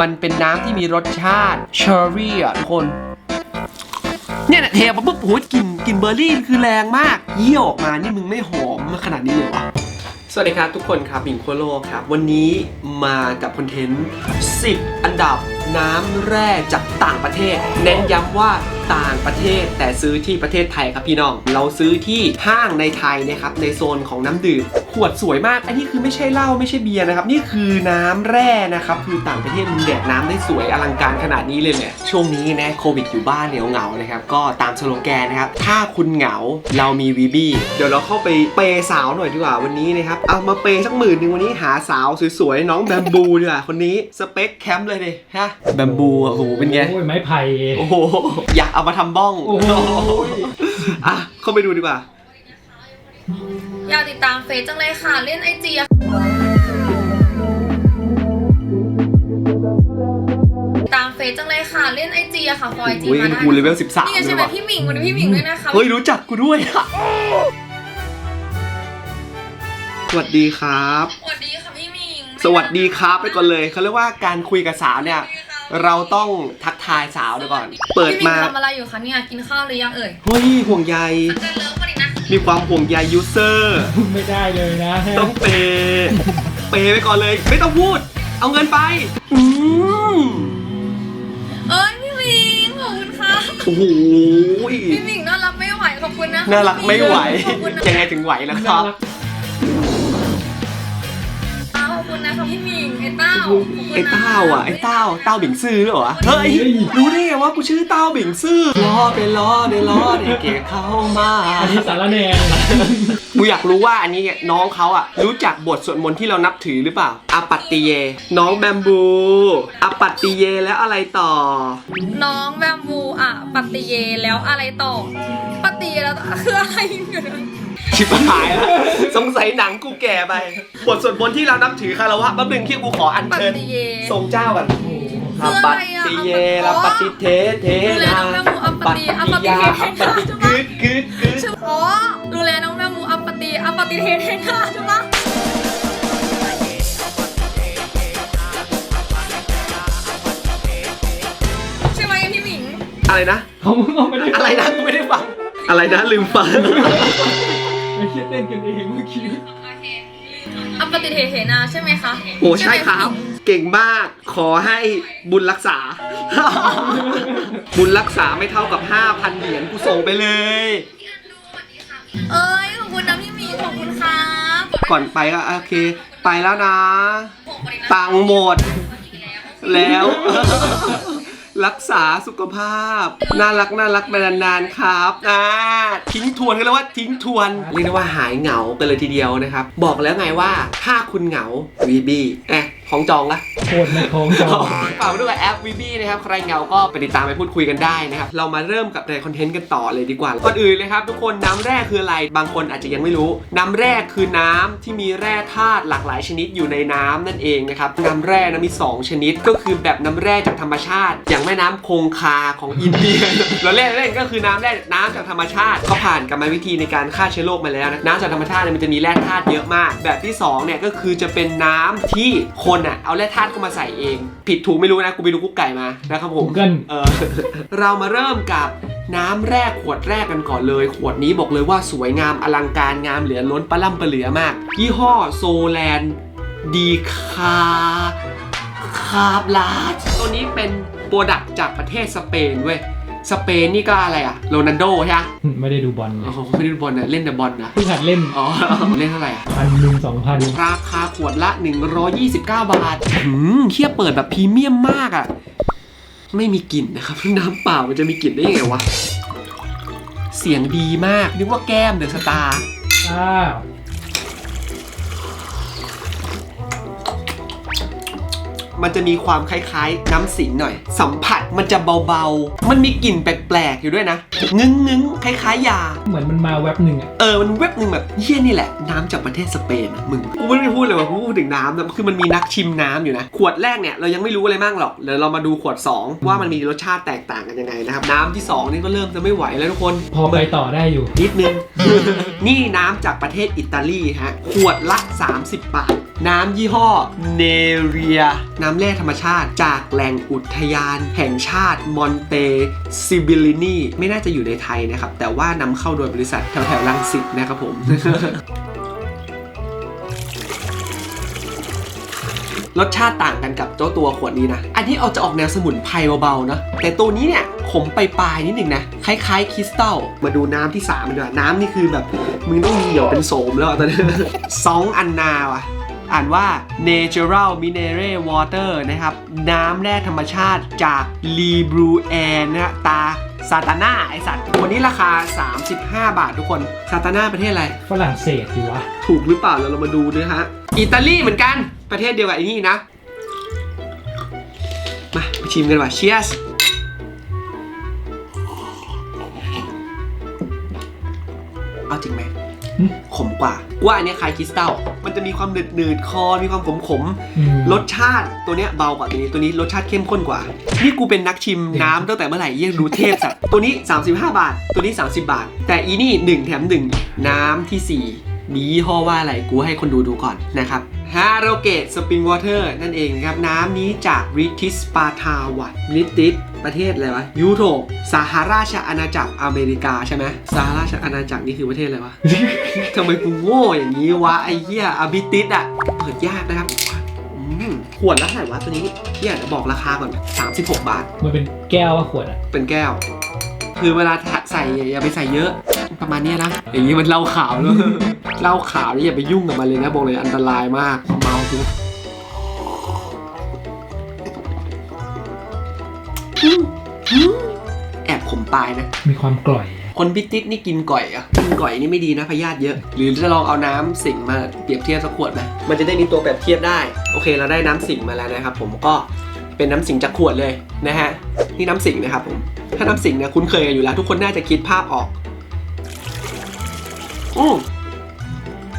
มันเป็นน้ำที่มีรสชาติเชอร์รี่อะทุกคน เนี่ยนะเทมาปุ๊บโหกลิ่นกลิ่นเบอร์รี่คือแรงมาก เยี่ยวออกมานี่มึงไม่หอมขนาดนี้เลยวะสวัสดีครับทุกคนครับบิงโคโลครับ วันนี้มากับคอนเทนต์ 10 อันดับน้ำแร่จากต่างประเทศ เน้นย้ำว่า ต่างประเทศ แต่ซื้อที่ประเทศไทยครับพี่น้อง เราซื้อที่ห้างในไทยนะครับในโซนของน้ำดื่มขวดสวยมากอันนี้คือไม่ใช่เหล้าไม่ใช่เบียร์นะครับนี่คือน้ำแร่นะครับคือต่างประเทศมึงแดกน้ำได้สวยอลังการขนาดนี้เลยเนี่ยช่วงนี้นะโควิดอยู่บ้านเหนียวเหงาๆนะครับก็ตามสโลแกนนะครับถ้าคุณเหงาเรามีวีบี้เดี๋ยวเราเข้าไปเปย์สาวหน่อยดีกว่าวันนี้นะครับเอามาเปย์สักหมื่นหนึ่งวันนี้หาสาวสวยๆน้องแบมบูดีกว่าคนนี้สเปคแคมป์เลยดิฮะแบมบูอะโอ้โหเป็นไงโอ้ยไม้ไผ่โอ้โหอยากเอามาทำบ้องโอ้โหอะเข้าไปดูดีกว่า อยากติดตามเฟซจังเลยค่ะ เล่นไอจีตามเฟซจังเลยค่ะ เล่นไอจีอะค่ะฟอยจีอุ้ยมาได้กูเลเวล13นี่ไงเลใช่ยไหมว่ะพี่หมิงวันนี้พี่หมิงด้วยนะคะ เฮ้ยรู้จักกูด้วยอะสวัสดีครับ สวัสดีค่ะพี่หมิงสวัสดีครับไปก่อนเลยเขาเรียกว่าการคุยกับสาวเนี่ย เราต้องทัก ทายสาวเดี๋ยวก่อน เปิดพี่หมิงมาทำอะไรอยู่คะเนี่ยกินข้าวหรือยังเอ่ยเฮ้ยห่วงใยเจอเลิฟวันนี้นะมีความห่วงใยยูเซอร์ไม่ได้เลยนะต้องเปย์เปย์ไปก่อนเลย ไม่ต้องพูด เอาเงินไปอืมเอ้ยพี่หมิงขอบคุณค่ะโอ้โหพี่หมิงน่ารักไม่ไหวขอบคุณนะน่ารักไม่ไหว ขอบคุณนะยังไงถึงไหวล่ะคน่ารับ รักขอบ คุณนะคะพี่หมิงไอ้เต้าขบคุณนะไอ้เต้าอะไอ้เต้าเต้าบิงซื่อเหรอเฮ้ยรู้ได้ไงว่ากูชื่อเต้าบิงซื่อล้อไปล้อเดล้อเดเกเข้ามาอันนี้สารแหนงกูอยากรู้ว่าอันนี้เนี่ยน้องเขาอะรู้จักบทสวดมนต์ที่เรานับถือหรือเปล่าอาปัตติเย น้องแบมบูอาปัตติเยแล้วอะไรต่อ น้องแบมบูอะ ปฏิเยแล้วอะไรต่อ ปฏิเยแล้วคืออะไรอยู่นะชิบหายแล้วสงสัยหนังกูแก่ไปบทสวดมนต์ที่เรานับถือคารวะแป๊บนึงที่กูขออัญปเชิญฏิเยทรงเจ้ากันคือปัอะไรตอะ ติเยอ๋ลาอปฏิเทเทดูแลนาน้องแมวหมูอัปปติอัปปติยาเทอัปเทปนาติใช่กึปะดกึดกึดชื่ออ๋อดูแลน้องแมวหมูอัปปติอัปปติเทเทนาใช่ปะ อะไรนะ เขาเขาไม่ได้อะไรนะกูไม่ได้ฟัง อะไรนะลืมฟัง ไม่คิดเต้นกันเองเมื่อกี้อัปปติเทเทนาใช่ไหมคะโอ้ใช่ไหมครับพี่หมิงเก่งมาก ขอให้บุญรักษา บุญรักษาไม่เท่ากับ 5,000 เหรียญกูส่งไปเลย เอ้ยขอบคุณนะพี่หมิงขอบคุณครับก่อนไปก็โอเค ไปแล้วนะ ตังค์หมด แล้ว รักษาสุขภาพ น่ารักน่ารักไปนานๆครับอ่าทิ้งทวนกันเลยว่าทิ้งทวน เรียกได้ว่าหายเหงากันเลยทีเดียวนะครับ บอกแล้วไงว่าถ้าคุณเหงาวีบีเอ๊ะ ของจองละโคตรในของจอฝากไว้ด้วยกับแอปวีบีนะครับ ใครเหงาก็ไปติดตามไปพูดคุยกันได้นะครับ เรามาเริ่มกับในคอนเทนต์กันต่อเลยดีกว่า ก่อนอื่นเลยครับทุกคนน้ำแร่คืออะไร บางคนอาจจะยังไม่รู้ น้ำแร่คือน้ำที่มีแร่ธาตุหลากหลายชนิดอยู่ในน้ำนั่นเองนะครับ น้ำแร่นะมี 2 ชนิด ก็คือแบบน้ำแร่จากธรรมชาติ อย่างแม่น้ำคงคาของอินเดียเราเล่นเล่นก็คือน้ำแร่น้ำจากธรรมชาติเขาผ่านกรรมวิธีในการฆ่าเชื้อโรคมาแล้วนะน้ำจากธรรมชาติเนี่ยมันจะมีแร่ธาตุเยอะมาก แบบที่สองเนี่ยก็คือจะเป็นน้ำที่คนอะเอาแร่ธาตุเข้ามาใส่เอง ผิดถูกไม่รู้นะ กูไปดูกุ๊กไก่มานะครับผม Google เออ เรามาเริ่มกับน้ำแร่ขวดแรกกันก่อนเลย ขวดนี้บอกเลยว่าสวยงามอลังการงามเหลือล้นปะล่ำปะเหลือมาก ยี่ห้อโซแลนดีคาคาบลาสตัวนี้เป็นโปรดักต์จากประเทศสเปนเว้ย สเปนนี่ก็อะไรอะโรนันโดใช่ไหมไม่ได้ดูบอลโอ้โหไม่ได้ดูบอลนะเล่นแต่บอลนะ เพิ่งหัดเล่นอ๋อ เล่นเท่าไหร่อะพันหนึ่งสองพันราคาขวดละ 129 บาทหืมเคียเปิดแบบพรีเมียมมากอะ่ะไม่มีกลิ่นนะครับ น้ำเปล่ามันจะมีกลิ่นได้ยังไงวะ เสียงดีมาก นึกว่าแก้มเดอะสตาร์ อ้าว มันจะมีความคล้ายๆ น้ำสิงหน่อย สัมผัสมันจะเบาๆ มันมีกลิ่นแปลกๆอยู่ด้วยนะงึ้งงึ้งๆคล้ายๆ ยา เหมือนมันมาแว็บหนึ่งอะเออมันเว็บหนึ่งแบบเฮี้ยนี่แหละน้ำจากประเทศสเปนอะมึงกูไม่ได้พูดเลยว่ากูพูดถึงน้ำนะคือมันมีนักชิมน้ำอยู่นะ ขวดแรกเนี่ยเรายังไม่รู้อะไรมากหรอกเดี๋ยวเรามาดูขวด 2 ว่ามันมีรสชาติแตกต่างกันยังไงนะครับน้ำที่ 2 นี่ก็เริ่มจะไม่ไหวแล้วทุกคนพอไปต่อได้อยู่ นิดนึง นี่น้ำจากประเทศอิตาลีฮะขวดละ 30 บาทน้ำยี่ห้อเนเรีย น้ำแร่ธรรมชาติ จากแหล่งอุทยาน แห่งชาติมอนเตซิบิลินีไม่น่าจะอยู่ในไทยนะครับ แต่ว่านำเข้าโดยบริษัทแถวแถวๆรังสิตนะครับผมรสชาติต่างกันกับเจ้าตัวขวดนี้นะ อันนี้เอาจะออกแนวสมุนไพรเบาๆเนะแต่ตัวนี้เนี่ยขมไปลายๆนิดหนึ่งนะ คล้ายๆ คริสตัล มาดูน้ำที่3กันดีกว่า น้ำนี่คือแบบมึงต้องมีเหี่ยวเป็นโสมแล้วตอนนี้สองอันนาว่ะ อ่านว่า natural mineral water นะครับ น้ำแร่ธรรมชาติจาก l i b r u a n นะฮะตาซาตาน่าไอสัตว์วันนี้ราคา 35 บาททุกคนซาตาน่าประเทศอะไร ฝรั่งเศสอยู่วะ ถูกหรือเปล่าเราเรามาดูนะฮะ อิตาลีเหมือนกันประเทศเดียวกับไอ้นี่นะ มาไปชิมกันว่ะเชียสเอาจริงไหมหึขมกว่า ว่าอันเนี้ยคล้ายคริสตัลมันจะมีความหนืดหนืดๆคอมีความขมขมๆอืม รสชาติตัวเนี้ยเบากว่าตัวนี้ตัวนี้รสชาติเข้มข้นกว่า นี่กูเป็นนักชิมน้ำตั้งแต่เมื่อไหร่ยังดูเทพสัตว์ตัวนี้ 35 บาท ตัวนี้ 30 บาท แต่อีนี่1แถม1น้ำทีสี่4มียี่ห้อว่าอะไรกูให้คนดูดูก่อนนะครับฮาโรเกตสปริงวอเตอร์นั่นเองครับน้ำนี้จากริทิสปาทาวัตริทิส ประเทศอะไรวะยุโรปสหราชอาณาจักรอเมริกาใช่ไหมสหราชอาณาจักรนี่คือประเทศอะไรวะ ทำไมกูโง่อย่างนี้วะไอ้เหี้ยอาบิติสอะเปิดยากนะครับอืมขวดละเท่าไหร่วะตัวนี้เหี้ยเดี๋ยวบอกราคาก่อน 36 บาท มันเป็นแก้วว่าขวดอะเป็นแก้ว คือเวลาใส่อย่าไปใส่เยอะประมาณเนี้ยนะ อย่างนี้มันเหล้าขาวแล้วเหล้าขาวนี่อย่าไปยุ่งกับมันเลยนะบอกเลยอันตรายมากเมาทุก ปลายนะ มีความกร่อย คนพิติกนี่กินก่อยอะกินก่อยนี่ไม่ดีนะพยาธิเยอะ หรือจะลองเอาน้ำสิงมาเปรียบเทียบสักขวดไหมมันจะได้มีตัวเปรียบเทียบได้ โอเคเราได้น้ำสิงมาแล้วนะครับ ผมก็เป็นน้ำสิงจากขวดเลยนะฮะนี่น้ำสิงนะครับผมถ้าน้ำสิงเนี่ยคุ้นเคยกันอยู่แล้ว ทุกคนน่าจะคิดภาพออกอือ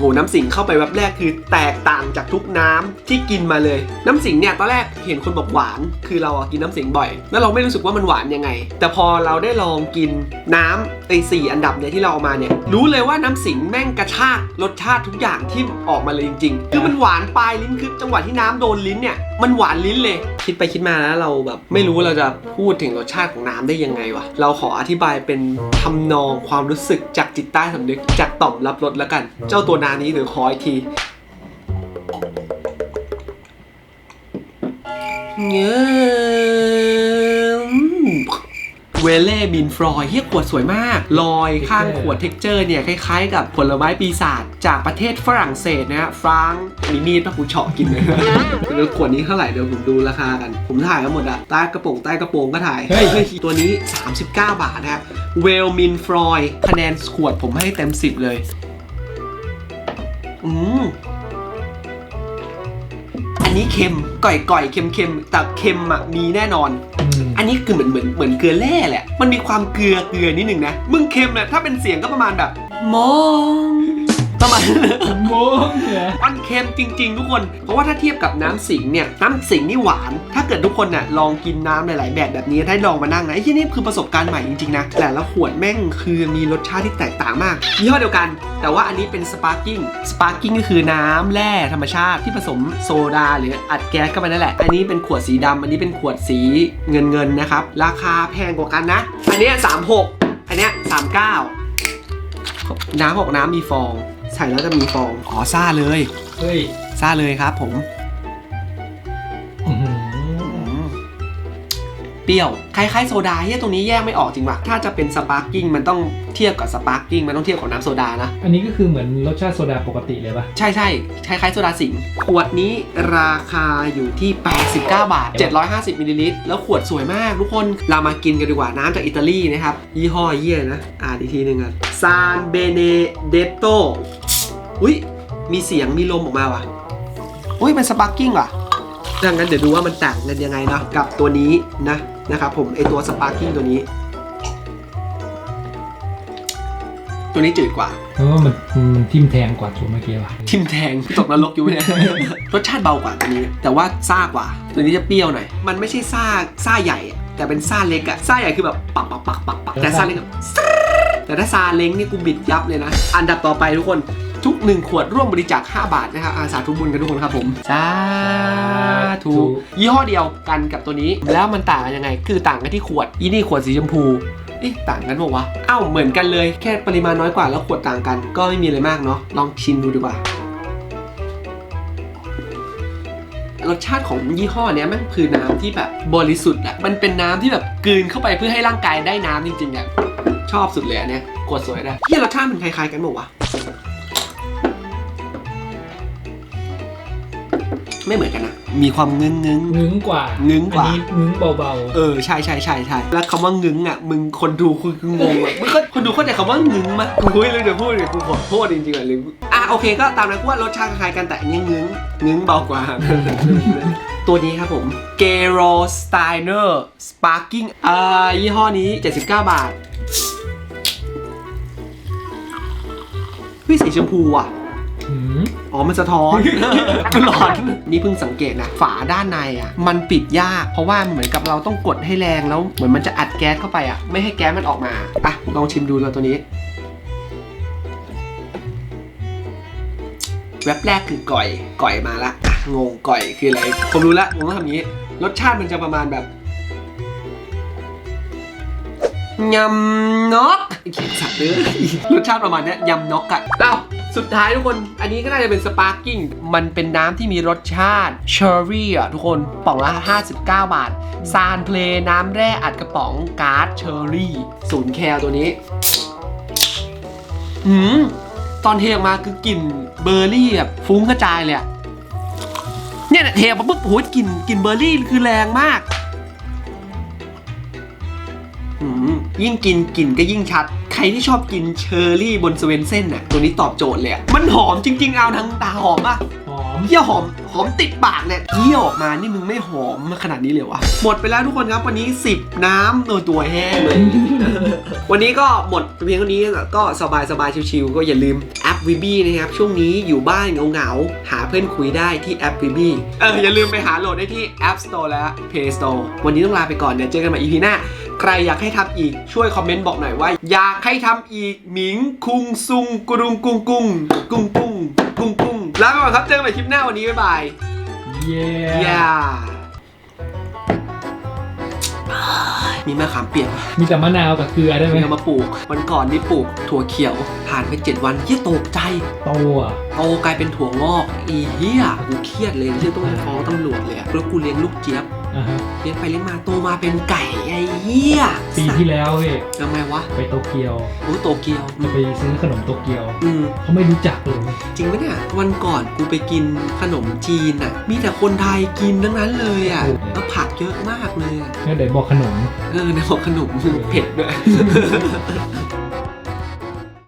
โอ้น้ำสิงเข้าไปแบบแรกคือแตกต่างจากทุกน้ำที่กินมาเลย น้ำสิงเนี่ยตอนแรกเห็นคนบอกหวาน คือเราอะกินน้ำสิงบ่อย แล้วเราไม่รู้สึกว่ามันหวานยังไง แต่พอเราได้ลองกินน้ำไอ้สี่อันดับเนี่ยที่เราเอามาเนี่ยรู้เลยว่าน้ำสิงแม่งกระชากรสชาติทุกอย่างที่ออกมาเลยจริงๆ คือมันหวานปลายลิ้นคือจังหวะที่น้ำโดนลิ้นเนี่ย มันหวานลิ้นเลย คิดไปคิดมาแล้วเราแบบไม่รู้เราจะพูดถึงรสชาติของน้ำได้ยังไงวะ เราขออธิบายเป็นทำนองความรู้สึกจากจิตใต้สำนึกจากต่อมรับรสแล้วกัน เจ้าตัวนานี้หรือขออีกทีเงื้อ เวเล่บินฟรอยเฮียขวดสวยมาก ลอยข้างขวดเท็กเจอร์เนี่ยคล้ายๆ กับผลไม้ปีศาจจากประเทศฝรั่งเศสนะฮะฟรังก์มีมีดปะกูเฉาะกินเลยเดี๋ยวขวดนี้เท่าไหร่เดี๋ยวผมดูราคากัน ผมถ่ายมาหมดอะใต้กระโปรงใต้กระโปรงก็ถ่ายเฮ้ยตัวนี้ 39 บาทนะครับเวลมินฟรอยคะแนนขวดผมให้เต็ม 10 เลยอืมอันนี้เค็มก่อยก่อยๆเค็มเค็มๆแต่เค็มอะมีแน่นอน อันนี้คือเหมือนเหมือนเหมือนเกลือแร่แหละ มันมีความเกลือเกลือนิดนึงนะ มึงเค็มเนี่ยถ้าเป็นเสียงก็ประมาณแบบ มอง ประมาณโมงเนี่ยมันเค็มจริง ๆ ทุกคน เพราะว่าถ้าเทียบกับน้ำสิงห์เนี่ย น้ำสิงห์นี่หวาน ถ้าเกิดทุกคนน่ะลองกินน้ำหลาย ๆ แบบแบบนี้ได้ลองมานั่งนะไอ้ที่นี่คือประสบการณ์ใหม่จริง ๆ นะ แต่ละขวดแม่งคือมีรสชาติที่แตกต่างมากยี่ห้อเดียวกัน แต่ว่าอันนี้เป็นสปาร์กิ้ง สปาร์กิ้งก็คือน้ำแร่ธรรมชาติที่ผสมโซดา หรืออัดแก๊สเข้าไปนั่นแหละ อันนี้เป็นขวดสีดำอันนี้เป็นขวดสีเงินเงินๆนะครับ ราคาแพงกว่ากันนะ อันเนี้ย36อันเนี้ย39น้ำบอกน้ำมีฟองใส่แล้วจะมีฟอง อ๋อซ่าเลยเฮ้ยซ่าเลยครับผม อื้อหือเปรี้ยวคล้ายๆโซดาเฮียตรงนี้แยกไม่ออกจริงว่ะถ้าจะเป็นสปาร์กิ้งมันต้องเทียบกับสปาร์กิ้งมันต้องเทียบกับน้ำโซดานะ อันนี้ก็คือเหมือนรสชาติโซดาปกติเลยปะใช่ใช่คล้ายๆโซดาสิงห์ขวดนี้ราคาอยู่ที่ 89 บาท 750มิลลิลิตรแล้วขวดสวยมากทุกคนเรามากินกันดีกว่าน้ำจากอิตาลีนะครับ ยี่ห้อเยี่ยนะ อ่านอีกทีหนึ่งกันซานเบเนเดโต อุ้ยมีเสียงมีลมออกมาว่ะ อุ้ยเป็นสปาร์กิ้งว่ะดังนั้นเดี๋ยวดูว่ามันต่างกันยังไงเนาะกับตัวนี้นะนะครับผมไอตัวสปาร์กิ้งตัวนี้ ตัวนี้จืดกว่าเพราะว่ามันมันทิ่มแทงกว่าตัวเมื่อกี้ว่ะทิมแทงตกนรกอยู่เนี่ย รสชาติเบากว่าตัวนี้ แต่ว่าซ่ากว่า ตัวนี้จะเปรี้ยวหน่อย มันไม่ใช่ซ่าซ่าใหญ่อะแต่เป็นซ่าเล็กอะซ่าใหญ่คือแบบปักปักปักปักปักแต่ซ่าเล็กแบบแต่ถ้าซาเล้งนี่กูบิดยับเลยนะ อันดับต่อไปทุกคน ทุกหนึ่งขวดร่วมบริจาค 5 บาทนะครับอาสาธุบุญกันทุกคนครับผมสาธุยี่ห้อเดียวกันกับตัวนี้ แล้วมันต่างกันยังไง คือต่างกันที่ขวดอีนี่ขวดสีชมพูเอ๊ะต่างกันบอกวะอ้าวเหมือนกันเลยแค่ปริมาณน้อยกว่าแล้วขวดต่างกัน ก็ไม่มีอะไรมากเนาะลองชิมดูดีกว่ารสชาติของยี่ห้อเนี้ยมันคือน้ำที่แบบบริสุทธิ์อะมันเป็นน้ำที่แบบกลืนเข้าไปเพื่อให้ร่างกายได้น้ำจริงๆอะชอบสุดเลยอันเนี้ยกดสวยนะที่รสชาติมันคล้ายๆกันบอกวะ ไม่เหมือนกันนะ มีความงึ้งงึ้งๆงึ้งกว่างึ้งกว่าอันนี้งึ้งเบาเออใช่ใช่ใช่ใช่แล้วคำว่างึ้งอะมึงคนดูคืคืองงอะมึงก็คนดูเข้าใจคำว่างึ้งมั้ยกูไม่รู้จะพูดเลยกูขอโทษจริงๆอะลืมอะโอเคก็ตามนั้นกูว่ารสชาติคล้ายๆกันแต่อันนี้งึ้งงึ้งเบากว่าตัวนี้ครับผม g e r o Steiner Sparking อ่ายี่ห้อนี้ 79 บาทเฮ้ยสีชมพูอะๆ หืม อ๋อ มันสะท้อนกูร้อน นี่เพิ่งสังเกตนะ ฝาด้านในอะ มันปิดยาก เพราะว่าเหมือนกับเราต้องกดให้แรงแล้ว เหมือนมันจะอัดแก๊สเข้าไปอะ ไม่ให้แก๊สมันออกมา อะ ลองชิมดูแล้วตัวนี้ แว็บแรกคือก่อย ก่อยมาละอะงงก่อยคืออะไร ผมรู้ละผมต้องทำอย่างนี้ รสชาติมันจะประมาณแบบยำนกไอ้เขียนสัตว์เลยรสชาติประมาณเนี้ยยำนกอะเอ้า สุดท้ายทุกคนอันนี้ก็น่าจะเป็นสปาร์กิ้งมันเป็นน้ำที่มีรสชาติเชอร์รี่อะทุกคนป่องละ 59 บาท ซานเพลน้ำแร่อัดกระป๋องการ์ดเชอร์รี่ศูนย์แคลตัวนี้หืมตอนเทออกมาคือกลิ่นเบอร์รี่แบบฟุ้งกระจายเลยอะเนี่ยเนี่ยเทออกมาปุ๊บโหยกลิ่นกลิ่นเบอร์รี่คือแรงมาก ยิ่งกินกลิ่นก็ยิ่งชัด ใครที่ชอบกินเชอร์รี่บนสเวนเซ่นน่ะตัวนี้ตอบโจทย์เลยอะมันหอมจริง ๆ เอาทั้งตาหอมอะหอมเยี่ยวหอมหอมติดปากเนี่ยเยี่ยวออกมานี่มึงไม่หอมขนาดนี้เลยวะหมดไปแล้วทุกคนครับวันนี้ 10 น้ำตัวตัวแห้งเลย วันนี้ก็หมดเพียงเท่านี้ก็สบายสบายๆชิวๆก็อย่าลืมแอปวิบีนะครับ ช่วงนี้อยู่บ้านเหงาๆหาเพื่อนคุยได้ที่แอปวิบีเอออย่าลืมไปหาโหลดได้ที่ App Store และ Play Store วันนี้ต้องลาไปก่อนเดี๋ยวเจอกันใหม่ EP หน้า ใครอยากให้ทำอีกช่วยคอมเมนต์บอกหน่อยว่า อยากให้ทำอีกหมิงคุงซุงกรุงกุ้งกุ้งกุ้งกุ้งกุ้งกุ้งลาไปก่อนครับเจอกันใหม่คลิปหน้าวันนี้บ๊ายบายเย้ย่ามีมะขามเปียกปะมีแต่มะนาวกับเกลือได้ไหมมีเอามาปลูก วันก่อนนี่ปลูกถั่วเขียว ผ่านไป 7 วันเฮียตกใจโตอะ โตกลายเป็นถั่วงอก อีเฮียกูเครียดเลยที่ต้องไปฟ้องตำรวจเลยอะแล้วกูเลี้ยงลูกเจี๊ยบอะฮะเลี้ยงไปเลี้ยงมาโตมาเป็นไก่ไอ้เฮียปีที่แล้วเว้ยทำไมวะไปโตเกียวโอ้โตเกียวจะไปซื้อขนมโตเกียวอืม เขาไม่รู้จักเลย จริงปะเนี่ยวันก่อนกูไปกินขนมจีนอะมีแต่คนไทยกินทั้งนั้นเลยอะแล้วผักเยอะมากเลยอะงั้นเดี๋ยวบอกขนม เออในบอกขนมเผ็ดด้วย